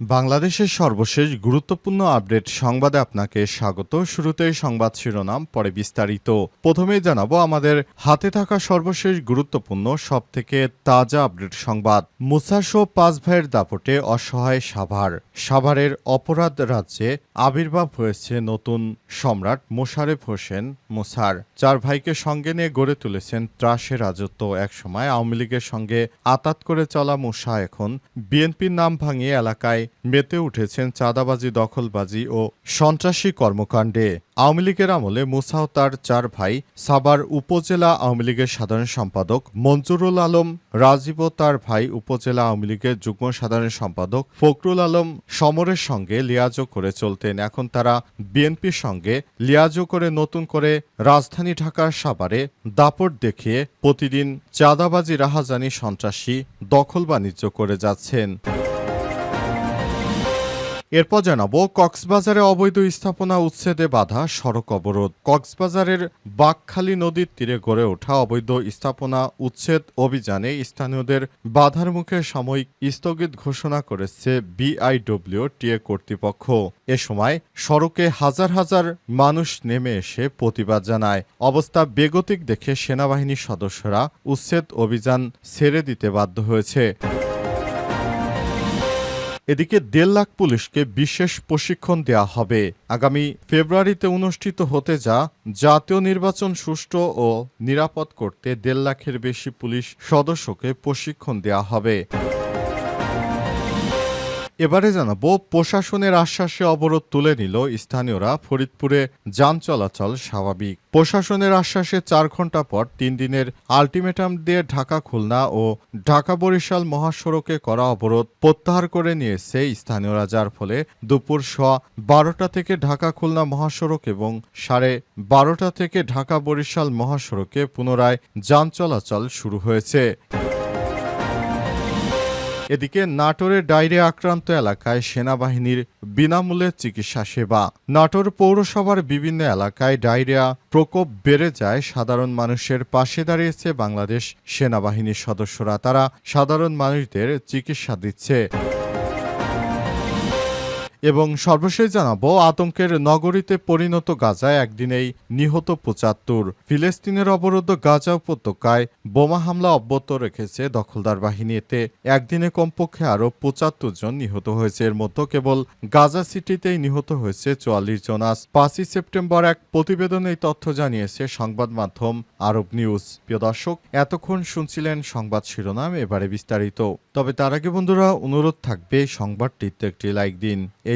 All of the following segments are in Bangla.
বাংলাদেশের সর্বশেষ গুরুত্বপূর্ণ আপডেট সংবাদে আপনাকে স্বাগত। শুরুতেই সংবাদ শিরোনাম, পরে বিস্তারিত। প্রথমেই জানাব আমাদের হাতে থাকা সর্বশেষ গুরুত্বপূর্ণ, সবথেকে তাজা আপডেট সংবাদ। মুসাসো পাঁচ ভাইয়ের দাপটে অসহায় সাভার। সাভারের অপরাধ রাজ্যে আবির্ভাব হয়েছে নতুন সম্রাট মোশারেফ হোসেন মুসার চার ভাইকে সঙ্গে নিয়ে গড়ে তুলেছেন ত্রাসে রাজত্ব। একসময় আওয়ামী লীগের সঙ্গে আতাত করে চলা মুসা এখন বিএনপির নাম ভাঙিয়ে এলাকায় মেতে উঠেছেন চাঁদাবাজি, দখলবাজি ও সন্ত্রাসী কর্মকাণ্ডে। আওয়ামী লীগের আমলে মুসাও তার চার ভাই সাবার উপজেলা আওয়ামী লীগের সাধারণ সম্পাদক মঞ্জুরুল আলম রাজীব তার ভাই উপজেলা আওয়ামী লীগের যুগ্ম সাধারণ সম্পাদক ফখরুল আলম সমরের সঙ্গে লিয়াজো করে চলতেন। এখন তারা বিএনপির সঙ্গে লিয়াজো করে নতুন করে রাজধানী ঢাকার সাভারে দাপট দেখিয়ে প্রতিদিন চাঁদাবাজি, রাহাজানি, সন্ত্রাসী, দখল বাণিজ্য করে যাচ্ছেন। এরপর জানাব, কক্সবাজারে অবৈধ স্থাপনা উচ্ছেদে বাধা সড়ক অবরোধ। কক্সবাজারের বাকখালী নদীর তীরে গড়ে ওঠা অবৈধ স্থাপনা উচ্ছেদ অভিযানে স্থানীয়দের বাধার মুখে সাময়িক স্থগিত ঘোষণা করেছে বিআইডব্লিউ টিএ কর্তৃপক্ষ। এ সময় সড়কে হাজার হাজার মানুষ নেমে এসে প্রতিবাদ জানায়। অবস্থা বেগতিক দেখে সেনাবাহিনীর সদস্যরা উচ্ছেদ অভিযান ছেড়ে দিতে বাধ্য হয়েছে। এদিকে দেড় লাখ পুলিশকে বিশেষ প্রশিক্ষণ দেয়া হবে। আগামী ফেব্রুয়ারিতে অনুষ্ঠিত হতে যা জাতীয় নির্বাচন সুষ্ঠু ও নিরাপদ করতে দেড় লাখের বেশি পুলিশ সদস্যকে প্রশিক্ষণ দেয়া হবে। এবারে জানাব প্রশাসনের আশ্বাসে অবরোধ তুলে নিল স্থানীয়রা। ফরিদপুরে যান চলাচল স্বাভাবিক। প্রশাসনের আশ্বাসে চার ঘণ্টা পর তিন দিনের আলটিমেটাম দিয়ে ঢাকা খুলনা ও ঢাকা বরিশাল মহাসড়কে করা অবরোধ প্রত্যাহার করে নিয়েছে স্থানীয়রা, যার ফলে দুপুর সোয়া বারোটা থেকে ঢাকা খুলনা মহাসড়ক এবং সাড়ে বারোটা থেকে ঢাকা বরিশাল মহাসড়কে পুনরায় যান চলাচল শুরু হয়েছে। এদিকে নাটোরের ডায়রিয়া আক্রান্ত এলাকায় সেনাবাহিনীর বিনামূল্যে চিকিৎসা সেবা। নাটোর পৌরসভার বিভিন্ন এলাকায় ডায়রিয়া প্রকোপ বেড়ে যায়। সাধারণ মানুষের পাশে দাঁড়িয়েছে বাংলাদেশ সেনাবাহিনীর সদস্যরা। তারা সাধারণ মানুষদের চিকিৎসা দিচ্ছে। এবং সর্বশেষ জানাব, আতঙ্কের নগরীতে পরিণত গাজায় একদিনেই নিহত পঁচাত্তর। ফিলিস্তিনের অবরুদ্ধ গাজা উপত্যকায় বোমা হামলা অব্যাহত রেখেছে দখলদার বাহিনী। এতে একদিনে কমপক্ষে আরও পঁচাত্তর জন নিহত হয়েছে। এর মধ্যে কেবল গাজা সিটিতেই নিহত হয়েছে চুয়াল্লিশ জন। আজ পাঁচই সেপ্টেম্বর এক প্রতিবেদনে এই তথ্য জানিয়েছে সংবাদ মাধ্যম আরব নিউজ। প্রিয় দর্শক, এতক্ষণ শুনছিলেন সংবাদ শিরোনাম, এবারে বিস্তারিত। তবে তার আগে বন্ধুরা, অনুরোধ থাকবে, সংবাদটিতে একটি লাইক দিন। এই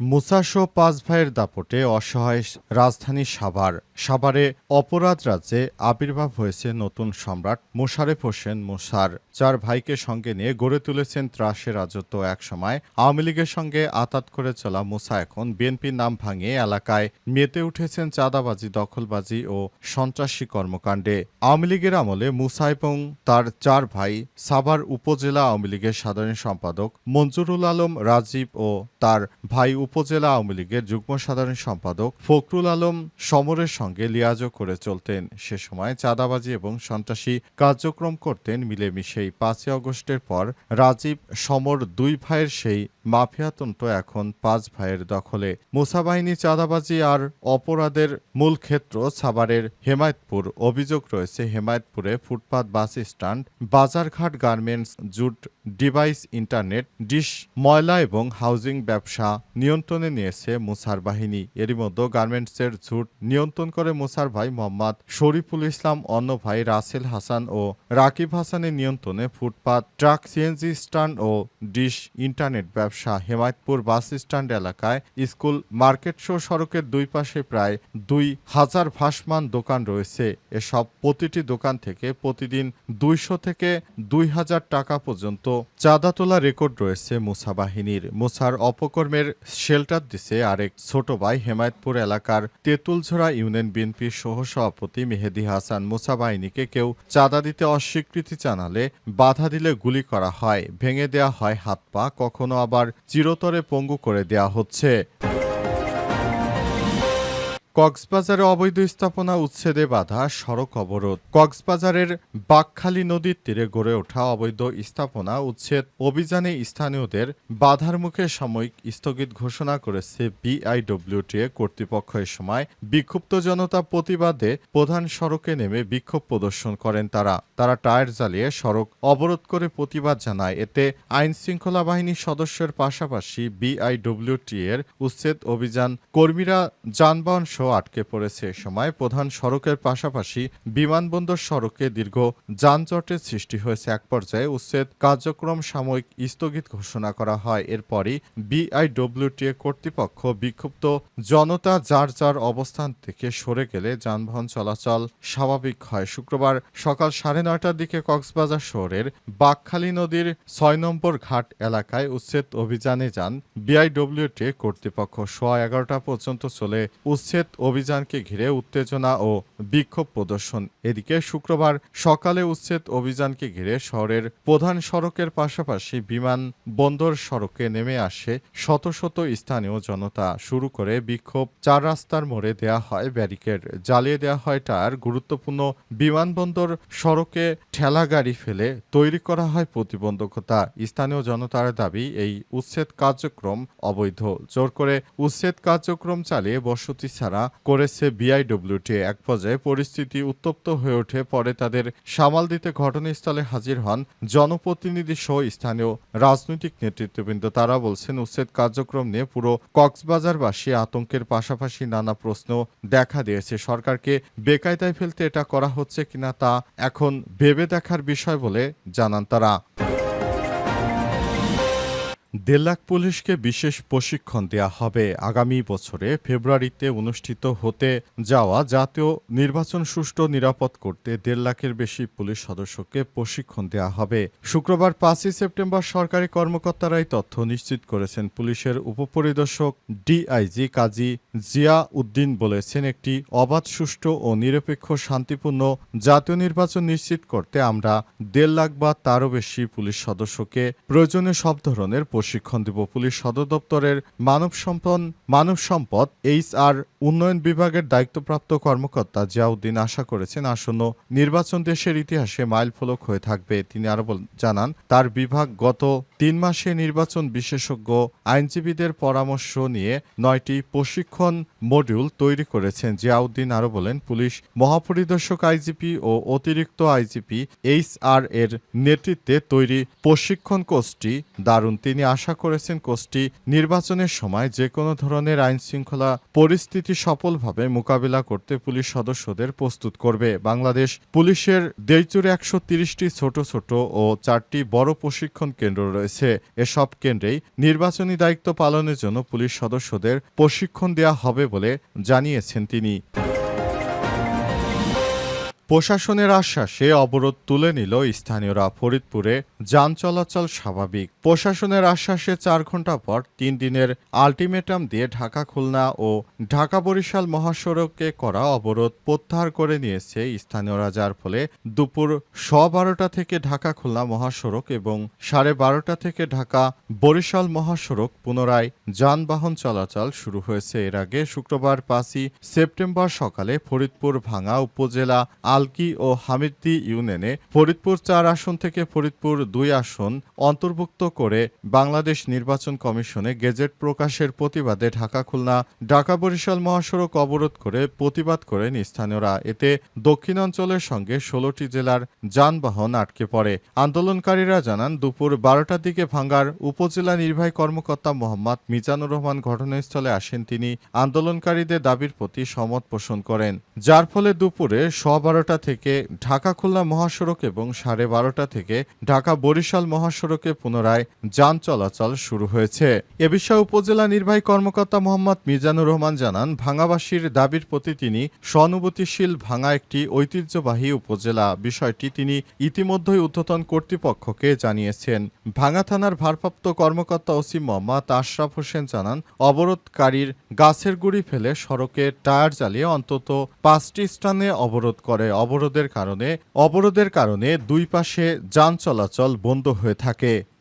মুসাসো পাঁচ ভাইয়ের দাপটে অসহায় রাজধানী সাভার। সাভারে অপরাধ রাজ্যে আবির্ভাব হয়েছে নতুন সম্রাট মোশারেফ হোসেন মুসার চার ভাইকে সঙ্গে নিয়ে গড়ে তুলেছেন ত্রাসে রাজত্ব একসময় আওয়ামী লীগের সঙ্গে আতাত করে চলা মুসা এখন বিএনপির নাম ভাঙিয়ে এলাকায়। মেতে উঠেছেন চাঁদাবাজি, দখলবাজি ও সন্ত্রাসী কর্মকাণ্ডে। আওয়ামী লীগের আমলে মুসা এবং তার চার ভাই সাভার উপজেলা আওয়ামী লীগের সাধারণ সম্পাদক মঞ্জুরুল আলম রাজীব ও তার ভাই উপজেলা আওয়ামী লীগের যুগ্ম সাধারণ সম্পাদক ফখরুল আলম সমরের সঙ্গে লিয়াজো করে চলতেন। সে সময় চাঁদাবাজি এবং সন্ত্রাসী কার্যক্রম করতেন। মিলেমিশেই পাঁচই অগস্টের পর রাজীব সমর দুই ভাইয়ের সেই মাফিয়াতন্ত্র এখন পাঁচ ভাইয়ের দখলে। মুসাবাহিনী চাঁদাবাজি আর অপরাধের মূল ক্ষেত্র সাভারের হেমায়তপুর। অভিযোগ রয়েছে, হেমায়তপুরে ফুটপাত, বাস স্ট্যান্ড, বাজারঘাট garments, jute device internet, dish, ময়লা এবং হাউজিং ব্যবসা নিয়ন্ত্রণে নিয়েছে মুসার বাহিনী। এরই মধ্যে গার্মেন্টসের ঝুট নিয়ন্ত্রণ করে মুসার ভাই মোহাম্মদ শরীফুল ইসলাম, অন্য ভাই রাসেল হাসান ও রাকিব হাসানের নিয়ন্ত্রণে ফুটপাত, ট্রাক, সিএনজি স্ট্যান্ড ও ডিশ ইন্টারনেট ব্যবসা ব্যবসা হেমায়তপুর বাস স্ট্যান্ড এলাকায় স্কুল মার্কেট শো সড়কের দুই পাশে প্রায় দুই হাজার ভাসমান দোকান রয়েছে। এসব প্রতিটি দোকান থেকে প্রতিদিন দুইশো থেকে দুই হাজার টাকা পর্যন্ত চাঁদা তোলা রেকর্ড রয়েছে মুসা বাহিনীর। মুসার অপকর্মের শেল্টার দিছে আরেক ছোট ভাই হেমায়তপুর এলাকার তেঁতুলঝোড়া ইউনিয়ন বিএনপির সহসভাপতি মেহেদি হাসান। মুসা বাহিনীকে কেউ চাঁদা দিতে অস্বীকৃতি জানালে বাধা দিলে গুলি করা হয়, ভেঙে দেয়া হয় হাত পা কখনো আবার চিরতরে পঙ্গু করে দেয়া হচ্ছে। কক্সবাজারে অবৈধ স্থাপনা উচ্ছেদে বাধা সড়ক অবরোধ। কক্সবাজারের বাকখালী নদীর তীরে গড়ে ওঠা অবৈধ স্থাপনা উচ্ছেদ অভিযানে স্থানীয়দের বাধার মুখে সাময়িক স্থগিত ঘোষণা করেছে বিআইডব্লিউটিএ কর্তৃপক্ষ। এ সময় বিক্ষুব্ধ জনতা প্রতিবাদে প্রধান সড়কে নেমে বিক্ষোভ প্রদর্শন করেন তারা। তারা টায়ার জ্বালিয়ে সড়ক অবরোধ করে প্রতিবাদ জানায়। এতে আইন শৃঙ্খলা বাহিনীর সদস্যের পাশাপাশি বিআইডব্লিউটি এর উচ্ছেদ অভিযান কর্মীরা যানবাহন সহ আটকে পড়েছে সময়। প্রধান সড়কের পাশাপাশি বিমানবন্দর সড়কে দীর্ঘ যানজটের সৃষ্টি হয়েছে। এক পর্যায়ে উচ্ছেদ কার্যক্রম সাময়িক স্থগিত ঘোষণা করা হয়। এরপরই বিআইডব্লিউটিএ কর্তৃপক্ষ বিক্ষুব্ধ জনতা যার যার অবস্থান থেকে সরে গেলে যানবাহন চলাচল স্বাভাবিক হয়। শুক্রবার সকাল সাড়ে নয়টার দিকে কক্সবাজার শহরের বাকখালী নদীর ছয় নম্বর ঘাট এলাকায় উচ্ছেদ অভিযানে যান বিআইডব্লিউটি কর্তৃপক্ষ। সোয়া এগারোটা পর্যন্ত চলে উচ্ছেদ অভিযানকে ঘিরে উত্তেজনা ও বিক্ষোভ প্রদর্শন। এদিকে শুক্রবার সকালে উচ্ছেদ অভিযানকে ঘিরে শহরের প্রধান সড়কের পাশাপাশি বিমান বন্দর সড়কে নেমে আসে শত শত স্থানীয় জনতা। শুরু করে বিক্ষোভ, চার রাস্তার মোড়ে দেয়া হয় ব্যারিকেড, জ্বালিয়ে দেওয়া হয় টায়ার, গুরুত্বপূর্ণ বিমানবন্দর সড়কে ঠেলা গাড়ি ফেলে তৈরি করা হয় প্রতিবন্ধকতা। স্থানীয় জনতার দাবি, এই উচ্ছেদ কার্যক্রম অবৈধ। জোর করে উচ্ছেদ কার্যক্রম চালিয়ে বসতি ছাড়া করেছে বিআইডব্লিউটি এক পর্যায়ে পরিস্থিতি উত্তপ্ত হয়ে ওঠে, পরে তাদের সামাল দিতে ঘটনাস্থলে হাজির হন জনপ্রতিনিধি সহ স্থানীয় রাজনৈতিক নেতৃত্ববৃন্দ। তারা বলছেন, উচ্ছেদ কার্যক্রম নিয়ে পুরো কক্সবাজারবাসী আতঙ্কের পাশাপাশি নানা প্রশ্ন দেখা দিয়েছে। সরকারকে বেকায়দায় ফেলতে এটা করা হচ্ছে কিনা তা এখন ভেবে দেখার বিষয় বলে জানান তারা। লাখ পুলিশকে বিশেষ প্রশিক্ষণ দেয়া হবে। আগামী বছরে ফেব্রুয়ারিতে অনুষ্ঠিত হতে যাওয়া জাতীয় নির্বাচন সুষ্ঠু নিরাপদ করতে দেড় লাখের বেশি পুলিশ সদস্যকে প্রশিক্ষণ দেয়া হবে। শুক্রবার পাঁচই সেপ্টেম্বর সরকারি কর্মকর্তারাই তথ্য নিশ্চিত করেছেন। পুলিশের উপপরিদর্শক ডিআইজি কাজী জিয়া উদ্দিন বলেছেন, একটি অবাধ, সুষ্ঠু ও নিরপেক্ষ, শান্তিপূর্ণ জাতীয় নির্বাচন নিশ্চিত করতে আমরা দেড় লাখ বা তারও বেশি পুলিশ সদস্যকে প্রয়োজনে সব ধরনের প্রশিক্ষণ দেব। পুলিশ সদর দপ্তরের মানব সম্পদ মানব সম্পদ, এইচ আর উন্নয়ন বিভাগের দায়িত্বপ্রাপ্ত কর্মকর্তা জিয়াউদ্দিন আশা করেছেন আসন্ন নির্বাচন দেশের ইতিহাসে মাইলফলক হয়ে থাকবে। তিনি আরও জানান, তার বিভাগ গত তিন মাসে নির্বাচন বিশেষজ্ঞ আইনজীবীদের পরামর্শ নিয়ে নয়টি প্রশিক্ষণ মডিউল তৈরি করেছেন। জিয়াউদ্দিন আরও বলেন, পুলিশ মহাপরিদর্শক আইজিপি ও অতিরিক্ত আইজিপি এইচ আর এর নেতৃত্বে তৈরি প্রশিক্ষণ কোর্সটি দারুণ। তিনি আশা করেছেন কোর্সটি নির্বাচনের সময় যে কোনো ধরনের আইন শৃঙ্খলা পরিস্থিতি সফলভাবে মোকাবিলা করতে পুলিশ সদস্যদের প্রস্তুত করবে। বাংলাদেশ পুলিশের দেশজুড়ে একশো তিরিশটি ছোট ছোট ও চারটি বড় প্রশিক্ষণ কেন্দ্র রয়েছে। এসব কেন্দ্রেই নির্বাচনী দায়িত্ব পালনের জন্য পুলিশ সদস্যদের প্রশিক্ষণ দেওয়া হবে বলে জানিয়েছেন তিনি। প্রশাসনের আশ্বাসে অবরোধ তুলে নিল স্থানীয়রা ফরিদপুরে। যান চলাচল স্বাভাবিক। প্রশাসনের আশ্বাসে চার ঘণ্টা পর তিন দিনের আলটিমেটাম দিয়ে ঢাকা খুলনা ও ঢাকা বরিশাল মহাসড়কে করা অবরোধ প্রত্যাহার করে নিয়েছে স্থানীয়রা, যার ফলে দুপুর স বারোটা থেকে ঢাকা খুলনা মহাসড়ক এবং সাড়ে বারোটা থেকে ঢাকা বরিশাল মহাসড়ক পুনরায় যানবাহন চলাচল শুরু হয়েছে। এর আগে শুক্রবার পাঁচই সেপ্টেম্বর সকালে ফরিদপুর ভাঙা উপজেলা আলকি ও হামিদ্দি ইউনিয়নে ফরিদপুর চার আসন থেকে ফরিদপুর দুই আসন অন্তর্ভুক্ত করে বাংলাদেশ নির্বাচন কমিশনে গেজেট প্রকাশের প্রতিবাদে ঢাকা, খুলনা, ঢাকা বরিশাল মহাসড়ক অবরোধ করে প্রতিবাদ করেন স্থানীয়রা। এতে দক্ষিণাঞ্চলের সঙ্গে ষোলোটি জেলার যানবাহন আটকে পড়ে। আন্দোলনকারীরা জানান, দুপুর বারোটার দিকে ভাঙ্গার উপজেলা নির্বাহী কর্মকর্তা মোহাম্মদ মিজানুর রহমান ঘটনাস্থলে আসেন। তিনি আন্দোলনকারীদের দাবির প্রতি সমত পোষণ করেন। যার ফলে দুপুরে বারোটা এগারোটা থেকে ঢাকা খুলনা মহাসড়ক এবং সাড়ে বারোটা থেকে ঢাকা বরিশাল মহাসড়কে পুনরায় যান চলাচল শুরু হয়েছে। এ বিষয়ে উপজেলা নির্বাহী কর্মকর্তা মোহাম্মদ মিজানুর রহমান জানান, ভাঙাবাসীর দাবির প্রতি তিনি সহানুভূতিশীল, ভাঙা একটি ঐতিহ্যবাহী উপজেলা। বিষয়টি তিনি ইতিমধ্যেই ঊর্ধ্বতন কর্তৃপক্ষকে জানিয়েছেন। ভাঙা থানার ভারপ্রাপ্ত কর্মকর্তা ওসি মোহাম্মদ আশরাফ হোসেন জানান, অবরোধকারীর গাছের গুড়ি ফেলে সড়কে টায়ার জ্বালিয়ে অন্তত পাঁচটি স্থানে অবরোধ করে অবরোধের কারণে অবরোধের কারণে দুই পাশে যান চলাচল বন্ধ হয়ে থাকে।